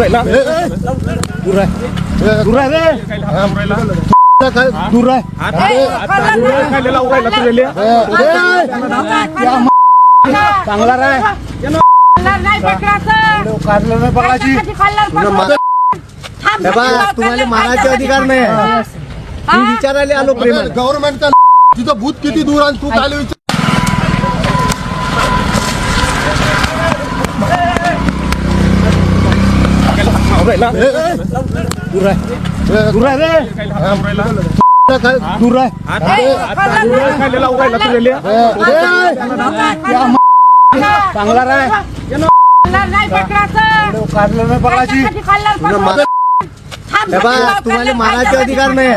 राहिला दूर आहे दूर आहे रे काय दूर आहे चांगला राय काढलं नाही पकडायची तुम्हाला मारायचे अधिकार नाही विचारायला आलो प्रेमाने गव्हर्नमेंटचा तिथं भूत किती दूर आणि तू काय विचार दूर आहे दूर आहे रे काय दूर आहे चांगला राय काढलं नाही पकडायची तुम्हाला मारायचे अधिकार नाही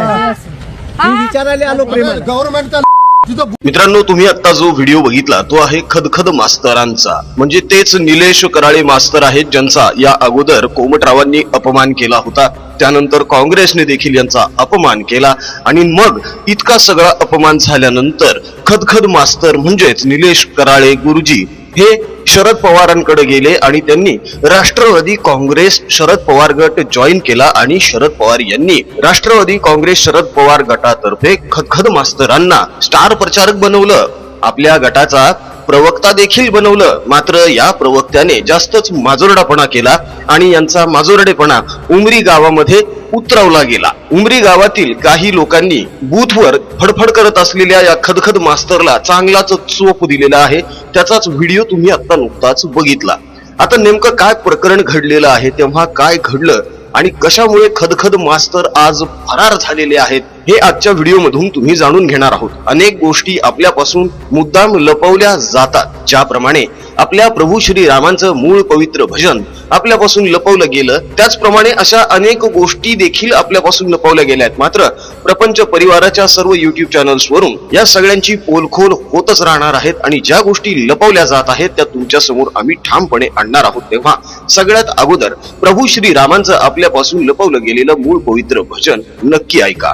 विचारायला आलो तिथं भूत मित्रांनो तुम्ही आता जो व्हिडिओ बघितला तो आहे खदखद मास्तरांचा. म्हणजे तेच निलेश कराळे मास्तर आहेत ज्यांचा या अगोदर कोमटरावांनी अपमान केला होता. त्यानंतर काँग्रेसने देखील यांचा अपमान केला. आणि मग इतका सगळा अपमान झाल्यानंतर खदखद मास्तर म्हणजेच निलेश कराळे गुरुजी हे शरद पवारांकडे गेले आणि त्यांनी राष्ट्रवादी काँग्रेस शरद पवार गट जॉईन केला आणि शरद पवार यांनी राष्ट्रवादी काँग्रेस शरद पवार गटातर्फे खदखद मास्तरांना स्टार प्रचारक बनवलं. आपल्या गटाचा प्रवक्ता देखील बनवलं. मात्र या प्रवक्त्याने जास्तच माजोरडापणा केला आणि यांचा माजोरडेपणा उमरी गावामध्ये उतरवला गेला. उमरी गावातील काही लोकांनी बूथवर फडफड करत असलेल्या या खदखद मास्तरला चांगलाच चोप दिलेला आहे. त्याचाच व्हिडिओ तुम्ही आता नुकताच बघितला. आता नेमकं काय प्रकरण घडलेलं आहे तेव्हा काय घडलं आणि कशामुळे खदखद मास्तर आज फरार झालेले आहेत हे आजच्या व्हिडिओमधून तुम्ही जाणून घेणार आहोत. अनेक गोष्टी आपल्यापासून मुद्दाम लपवल्या जातात. ज्याप्रमाणे आपल्या प्रभू श्री रामांचं मूळ पवित्र भजन आपल्यापासून लपवलं गेलं त्याचप्रमाणे अशा अनेक गोष्टी देखील आपल्यापासून लपवल्या गेल्या आहेत. मात्र प्रपंच परिवाराच्या सर्व युट्यूब चॅनल्स वरून या सगळ्यांची पोलखोल होतच राहणार आहेत आणि ज्या गोष्टी लपवल्या जात आहेत त्या तुमच्यासमोर आम्ही ठामपणे आणणार आहोत. तेव्हा सगळ्यात अगोदर प्रभू श्री रामांचं आपल्यापासून लपवलं गेलेलं मूळ पवित्र भजन नक्की ऐका.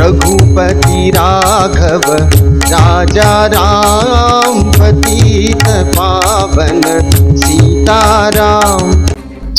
रघुपति राघव राजा राम पतित पावन सीताराम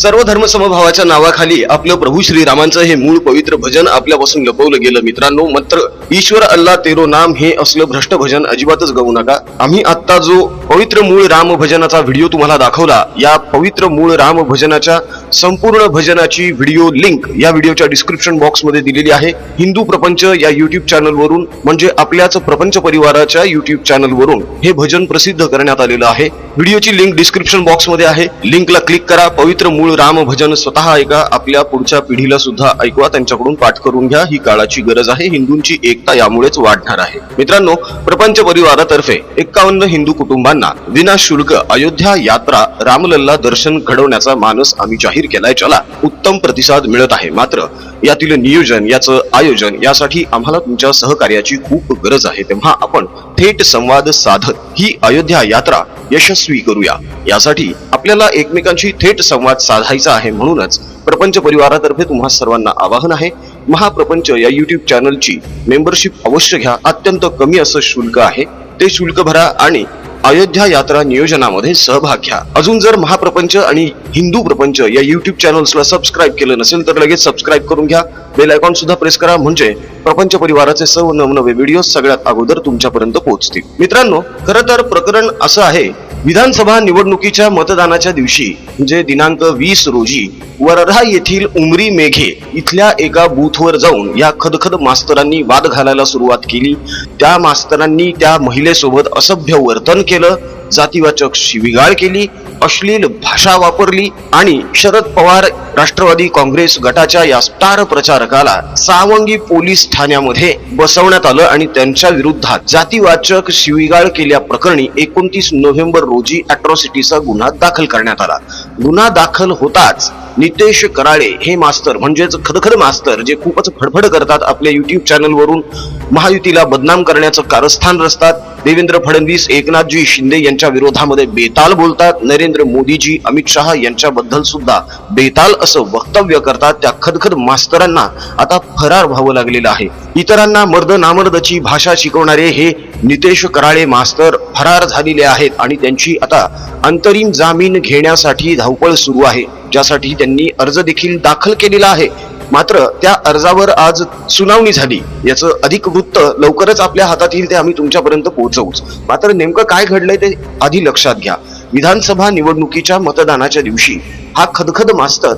सर्व धर्म समभावाच्या नावाखाली आपलं प्रभू श्रीरामांचं हे मूळ पवित्र भजन आपल्यापासून लपवलं गेलं. मित्रांनो मात्र ईश्वर अल्ला तेरो नाम हे असलं भ्रष्ट भजन अजिबातच गाऊ नका. आम्ही आता जो पवित्र मूळ राम भजनाचा व्हिडिओ तुम्हाला दाखवला या पवित्र मूळ राम भजनाच्या संपूर्ण भजनाची व्हिडिओ लिंक या व्हिडिओच्या डिस्क्रिप्शन बॉक्समध्ये दिलेली आहे. हिंदू प्रपंच या युट्यूब चॅनल वरून म्हणजे आपल्याच प्रपंच परिवाराच्या युट्यूब चॅनल वरून हे भजन प्रसिद्ध करण्यात आलेलं आहे. व्हिडिओची लिंक डिस्क्रिप्शन बॉक्समध्ये आहे. लिंकला क्लिक करा पवित्र मूळ राम भजन स्वतः ऐका. आपल्या पुढच्या पिढीला सुद्धा ऐकवा. त्यांच्याकडून पाठ करून घ्या. ही काळाची गरज आहे. हिंदूंची एकता यामुळेच वाढणार आहे. मित्रांनो प्रपंच परिवारातर्फे एक्कावन्न हिंदू कुटुंबांना विनाशुल्क अयोध्या यात्रा रामलल्ला दर्शन घडवण्याचा मानस आम्ही जाहीर केलाय. ज्याला उत्तम प्रतिसाद मिळत आहे. मात्र यातील नियोजन याचं आयोजन यासाठी आम्हाला तुमच्या सहकार्याची खूप गरज आहे. तेव्हा आपण थेट संवाद साधत ही अयोध्या यात्रा यशस्वी करूया. यासाठी आपल्याला एकमेकांशी थेट संवाद साधायचा आहे म्हणूनच प्रपंच परिवारातर्फे तुम्हा सर्वांना आवाहन आहे. महाप्रपंच या युट्यूब चॅनलची मेंबरशिप अवश्य घ्या. अत्यंत कमी असं शुल्क आहे. ते शुल्क भरा आणि अयोध्या यात्रा नियोजनामध्ये सहभाग घ्या. अजून जर महाप्रपंच आणि हिंदू प्रपंच या युट्यूब चॅनल्सला सबस्क्राईब केलं नसेल तर लगेच सबस्क्राईब करून घ्या. बेल आयकॉन सुद्धा प्रेस करा. म्हणजे प्रपंच परिवाराचे सर्व नवनवे व्हिडिओ सगळ्यात अगोदर तुमच्यापर्यंत पोहोचतील. मित्रांनो खरं तर प्रकरण असं आहे विधानसभा निवडणुकीच्या मतदानाच्या दिवशी म्हणजे दिनांक वीस रोजी वरढा येथील उमरी मेघे इथल्या एका बूथवर जाऊन या खदखद मास्तरांनी वाद घालायला सुरुवात केली. त्या मास्तरांनी त्या महिलेसोबत असभ्य वर्तन केलं जातीवाचक शिविगाळ केली अश्लील भाषा वापरली आणि शरद पवार राष्ट्रवादी काँग्रेस गटाच्या या स्टार प्रचारकाला सावंगी पोलीस ठाण्यामध्ये बसवण्यात आलं आणि त्यांच्या विरुद्धात जातीवाचक शिविगाळ केल्या प्रकरणी एकोणतीस नोव्हेंबर रोजी अॅट्रॉसिटीचा गुन्हा दाखल करण्यात आला. गुन्हा दाखल होताच नितेश कराळे हे मास्तर म्हणजेच खदखद मास्तर जे खूपच फडफड करतात आपल्या युट्यूब चॅनलवरून महायुतीला बदनाम करण्याचं कारस्थान रचतात देवेंद्र फडणवीस एकनाथजी शिंदे यांच्या विरोधामध्ये बेताल बोलतात. नरेंद्र मोदीजी अमित शहा यांच्याबद्दल सुद्धा बेताल असं वक्तव्य करतात. त्या खदखद मास्तरांना आता फरार व्हावं लागलेलं आहे. इतरांना मर्द नामर्दची भाषा शिकवणारे हे नितेश कराळे मास्तर फरार झालेले आहेत आणि त्यांची आता अंतरिम जामीन घेण्यासाठी धावपळ सुरू आहे. ज्यासाठी त्यांनी अर्ज देखील दाखल केलेला आहे. मात्र त्या अर्जावर आज सुनावणी झाली. याचं अधिक वृत्त लवकरच आपल्या हातात येईल ते आम्ही तुमच्यापर्यंत पोहोचवूच. मात्र नेमकं काय घडलंय ते आधी लक्षात घ्या. विधानसभा निवडणुकीच्या मतदानाच्या दिवशी हा खदखद मास्तर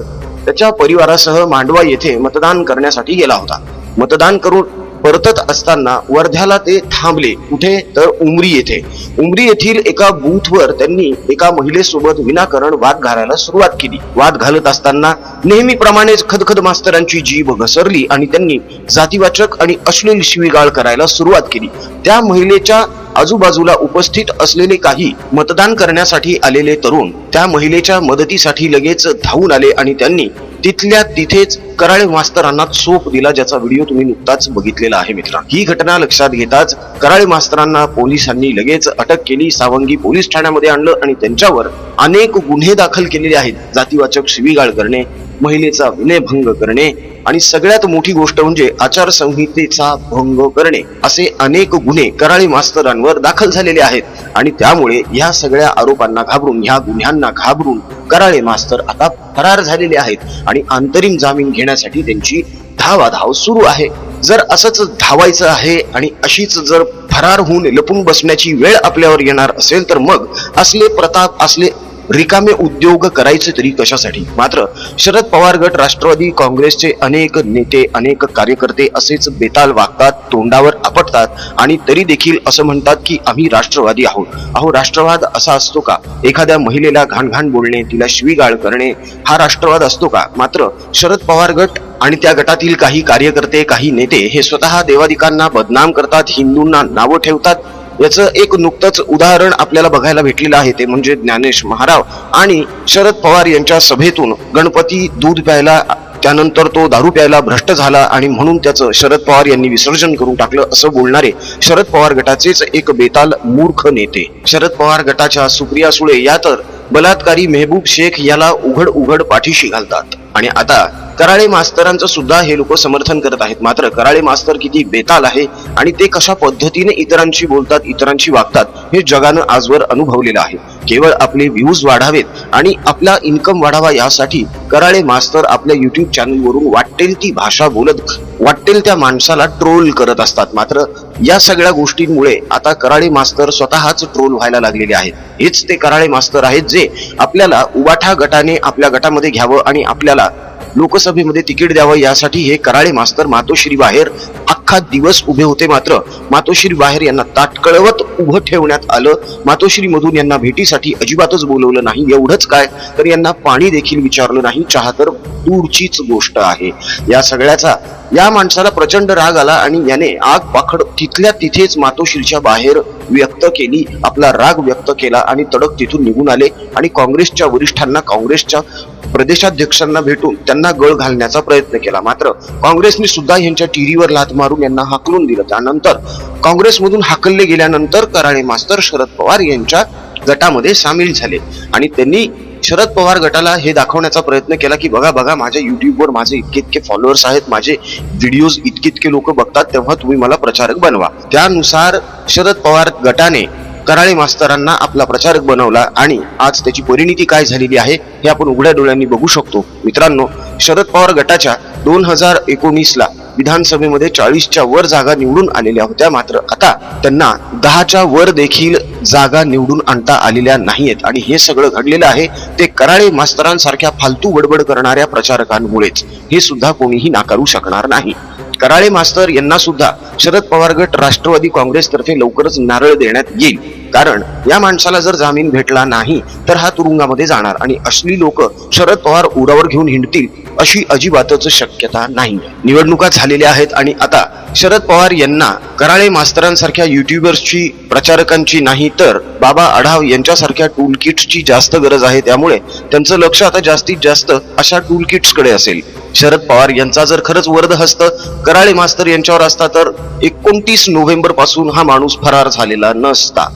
त्याच्या परिवारासह मांडवा येथे मतदान करण्यासाठी गेला होता. मतदान करून परतत असताना वर्ध्याला ते थांबले. कुठे? तर उमरी येथे. उमरी येथील एका बूथवर त्यांनी एका महिलेसोबत विनाकारण वाद घालायला सुरुवात केली. वाद घालत असताना नेहमीप्रमाणेच खदखद मास्तरांची जीभ घसरली आणि त्यांनी जातीवाचक आणि अश्लील शिवीगाळ करायला सुरुवात केली. त्या महिलेच्या आजूबाजूला उपस्थित असलेले काही मतदान करण्यासाठी आलेले तरुण त्या महिलेच्या मदतीसाठी लगेच धावून आले आणि त्यांनी तिथल्या तिथेच कराळे मास्तरांना चोप दिला ज्याचा व्हिडिओ तुम्ही नुकताच बघितलेला आहे मित्र ही घटना लक्षात घेताच कराळे मास्तरांना पोलिसांनी लगेच अटक केली सावंगी पोलीस ठाण्यामध्ये आणलं आणि त्यांच्यावर अनेक गुन्हे दाखल केलेले आहेत. जातीवाचक शिवीगाळ करणे महिलेचा विनयभंग करणे आणि सगळ्यात मोठी गोष्ट म्हणजे आचारसंहितेचा भंग करणे असे अनेक गुन्हे कराळे मास्तरांवर दाखल झालेले आहेत. आणि त्यामुळे या सगळ्या आरोपांना घाबरून ह्या गुन्ह्यांना घाबरून कराळे मास्तर आता फरार झालेले आहेत आणि अंतरिम जामीन घेण्यासाठी त्यांची धावाधाव सुरू आहे. जर असंच धावायचं आहे आणि अशीच जर फरार होऊन लपून बसण्याची वेळ आपल्यावर येणार असेल तर मग असले प्रताप असले रिकामे उद्योग करायचे तरी कशासाठी? मात्र शरद पवार गट राष्ट्रवादी काँग्रेसचे अनेक नेते अनेक कार्यकर्ते असेच बेताल वागतात तोंडावर आपटतात आणि तरी देखील असं म्हणतात की आम्ही राष्ट्रवादी आहोत. अहो राष्ट्रवाद असा असतो का? एखाद्या महिलेला घाणघाण बोलणे तिला शिवीगाळ करणे हा राष्ट्रवाद असतो का? मात्र शरद पवार गट आणि त्या गटातील काही कार्यकर्ते काही नेते हे स्वतः देवादिकांना बदनाम करतात हिंदूंना नावं ठेवतात याचं एक नुकतंच उदाहरण आपल्याला बघायला भेटलेलं आहे ते म्हणजे ज्ञानेश महाराव आणि शरद पवार यांच्या सभेतून गणपती दूध प्यायला त्यानंतर तो दारू प्यायला भ्रष्ट झाला आणि म्हणून त्याचं शरद पवार यांनी विसर्जन करून टाकलं असं बोलणारे शरद पवार गटाचेच एक बेताल मूर्ख नेते. शरद पवार गटाच्या सुप्रिया सुळे या तर बलात्कारी मेहबूब शेख याला उघड उघड पाठीशी घालतात. आणि आता कराळे मास्तरांचं सुद्धा हे लोक समर्थन करत आहेत. मात्र कराळे मास्तर किती बेताल आहे आणि ते कशा पद्धतीने इतरांशी बोलतात इतरांशी वागतात हे जगानं आजवर अनुभवलेलं आहे. केवळ आपले व्ह्यूज वाढावेत आणि आपला इन्कम वाढावा यासाठी कराळे मास्तर आपल्या युट्यूब चॅनलवरून वाटेल ती भाषा बोलत वाटेल त्या माणसाला ट्रोल करत असतात. मात्र या सगळ्या गोष्टींमुळे आता कराळे मास्तर स्वतःच ट्रोल व्हायला लागलेले आहेत. हेच ते कराळे मास्तर आहेत जे आपल्याला उबाठा गटाने आपल्या गटामध्ये घ्यावं आणि आपल्याला लोकसभेमध्ये तिकीट द्यावं यासाठी हे कराळे मास्तर मातोश्री बाहेर अख्खा दिवस उभे होते मात्र मातोश्री बाहेर यांना ताटकळवत उभं ठेवण्यात आलं. मातोश्री मधून यांना भेटीसाठी अजिबातच बोलवलं नाही. एवढंच काय? तर यांना पाणी देखील विचारलं नाही. चहा तर दूरचीच गोष्ट आहे. या सगळ्याचा या माणसाला प्रचंड राग आला आणि याने आग पाखड तिथल्या तिथेच मातोश्रीच्या बाहेर व्यक्त केली. आपला राग व्यक्त केला आणि तडक तिथून निघून आले आणि काँग्रेसच्या वरिष्ठांना काँग्रेसच्या प्रदेशाध्यक्षांना भेटून त्यांना गळ घालण्याचा प्रयत्न केला. मात्र काँग्रेसने सुद्धा यांच्या टीव्हीवर लात मारून यांना हाकलून दिलं. त्यानंतर काँग्रेसमधून हाकलले गेल्यानंतर कराळे मास्तर शरद पवार यांच्या गटामध्ये सामील झाले आणि त्यांनी शरद पवार गटाला हे दाखवण्याचा प्रयत्न केला की बघा बघा माझ्या युट्यूबवर माझे इतके इतके फॉलोअर्स आहेत माझे व्हिडिओज इतके इतके लोक बघतात तेव्हा तुम्ही मला प्रचारक बनवा. त्यानुसार शरद पवार गटाने कराळे मास्तरांना आपला प्रचारक बनवला आणि आज त्याची परिणिती काय झालेली आहे हे आपण उघड्या डोळ्यांनी बघू शकतो. मित्रांनो शरद पवार गटाच्या दोन हजार एकोणीसला विधानसभेमध्ये चाळीसच्या वर जागा निवडून आलेल्या होत्या. मात्र आता त्यांना दहाच्या वर देखील जागा निवडून आणता आलेल्या नाहीयेत. आणि हे सगळं घडलेलं आहे ते कराळे मास्तरांसारख्या फालतू बडबड करणाऱ्या प्रचारकांमुळेच. हे सुद्धा कोणीही नाकारू शकणार नाही. कराळे मास्तर यांना सुद्धा शरद पवार गट राष्ट्रवादी काँग्रेसतर्फे लवकरच नारळ देण्यात येईल. कारण या माणसाला जर जामीन भेटला नाही तर हा तुरुंगामध्ये जाणार आणि असली लोक शरद पवार उरावर घेऊन हिंडतील. अशी अजिबातच शक्यता नाही. निवडणुका झालेल्या आहेत आणि आता शरद पवार यांना कराळे मास्तरांसारख्या युट्यूबर्सची प्रचारकांची नाही तर बाबा आढाव यांच्यासारख्या टूल किट्सची जास्त गरज आहे. त्यामुळे त्यांचं लक्ष आता जास्तीत जास्त अशा टूल किट्सकडे असेल. शरद पवार यांचा जर खरंच वर्द हस्त कराळे मास्तर यांच्यावर असता तर एकोणतीस नोव्हेंबरपासून हा माणूस फरार झालेला नसता.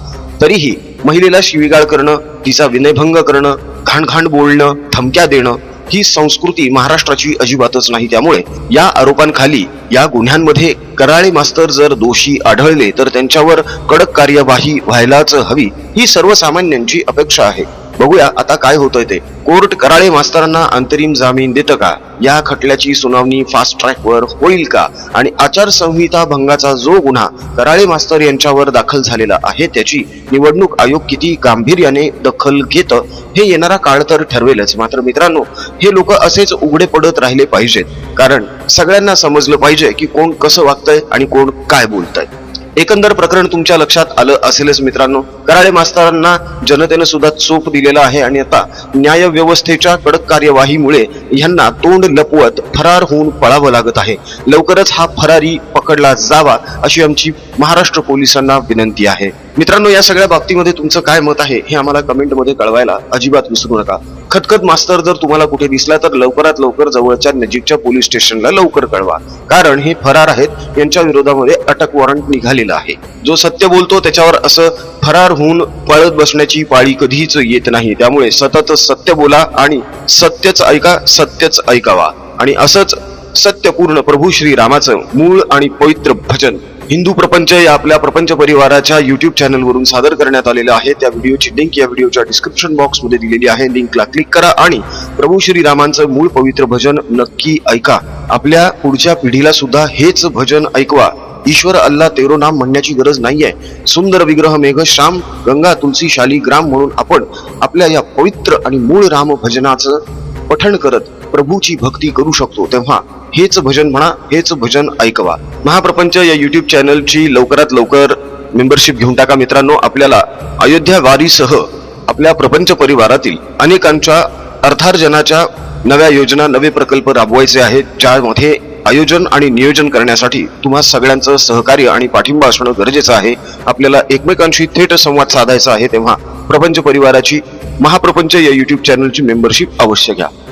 तरीही महिलेला शिवीगाळ करणं तिचा विनयभंग करणं घाणघाण बोलणं धमक्या देणं ही संस्कृती महाराष्ट्राची अजिबातच नाही. त्यामुळे या आरोपांखाली या गुन्ह्यांमध्ये कराळे मास्तर जर दोषी आढळले तर त्यांच्यावर कडक कार्यवाही व्हायलाच हवी. ही सर्वसामान्यांची अपेक्षा आहे. बघूया आता काय होतंय ते. कोर्ट कराळे मास्तरांना अंतरिम जामीन देतं का? या खटल्याची सुनावणी फास्ट ट्रॅकवर होईल का? आणि आचारसंहिता भंगाचा जो गुन्हा कराळे मास्तर यांच्यावर दाखल झालेला आहे त्याची निवडणूक आयोग किती गांभीर्याने दखल घेतं हे येणारा काळ तर ठरवेलच. मात्र मित्रांनो हे लोक असेच उघडे पडत राहिले पाहिजेत. कारण सगळ्यांना समजलं पाहिजे की कोण कसं वागतंय आणि कोण काय बोलतंय. एकंदर प्रकरण तुमच्या लक्षात आलं असेलच मित्रांनो. कराळे मास्तरांना जनतेनं सुद्धा चोप दिलेला आहे आणि आता न्याय व्यवस्थेच्या कडक कार्यवाहीमुळे यांना तोंड लपवत फरार होऊन पळावं लागत आहे. लवकरच हा फरारी पकडला जावा अशी आमची महाराष्ट्र पोलिसांना विनंती आहे. मित्रांनो या सगळ्या बाबतीमध्ये तुमचं काय मत आहे हे आम्हाला कमेंटमध्ये कळवायला अजिबात विसरू नका. खतखत मास्तर जर तुम्हाला कुठे दिसला तर लवकरात लवकर जवळच्या नजीकच्या पोलीस स्टेशनला लवकर कळवा. कारण हे फरार आहेत यांच्या विरोधामध्ये अटक वॉरंट निघालेला आहे. जो सत्य बोलतो त्याच्यावर असं फरार होऊन पळत बसण्याची पाळी कधीच येत नाही. त्यामुळे सतत सत्य बोला आणि सत्यच ऐका सत्यच ऐकावा. आणि असंच सत्यपूर्ण प्रभू श्री रामाचं मूळ आणि पवित्र भजन हिंदू प्रपंच या आपल्या प्रपंच परिवाराच्या युट्यूब चॅनलवरून सादर करण्यात आलेलं आहे. त्या व्हिडिओची लिंक या व्हिडिओच्या डिस्क्रिप्शन बॉक्समध्ये दिलेली आहे. लिंकला क्लिक करा आणि प्रभू श्रीरामांचं मूळ पवित्र भजन नक्की ऐका. आपल्या पुढच्या पिढीला सुद्धा हेच भजन ऐकवा. ईश्वर अल्ला तेरो नाम म्हणण्याची गरज नाहीये. सुंदर विग्रह मेघ श्याम गंगा तुलसी शाली ग्राम म्हणून आपण आपल्या या पवित्र आणि मूळ राम भजनाचं पठण करत प्रभूची भक्ती करू शकतो तेव्हा हेच भजन म्हणा हेच भजन ऐकवा. महाप्रपंच या युट्यूब चॅनलची लवकरात लवकर मेंबरशिप घेऊन टाका मित्रांनो. आपल्याला अयोध्या वारीसह आपल्या प्रपंच परिवारातील अनेकांच्या अर्थार्जनाच्या नव्या योजना नवे प्रकल्प राबवायचे आहेत. ज्यामध्ये आयोजन आणि नियोजन करण्यासाठी तुम्हा सगळ्यांचं सहकार्य आणि पाठिंबा असणं गरजेचं आहे. आपल्याला एकमेकांशी थेट संवाद साधायचा आहे तेव्हा प्रपंच परिवाराची महाप्रपंच या युट्यूब चॅनलची मेंबरशिप अवश्य घ्या.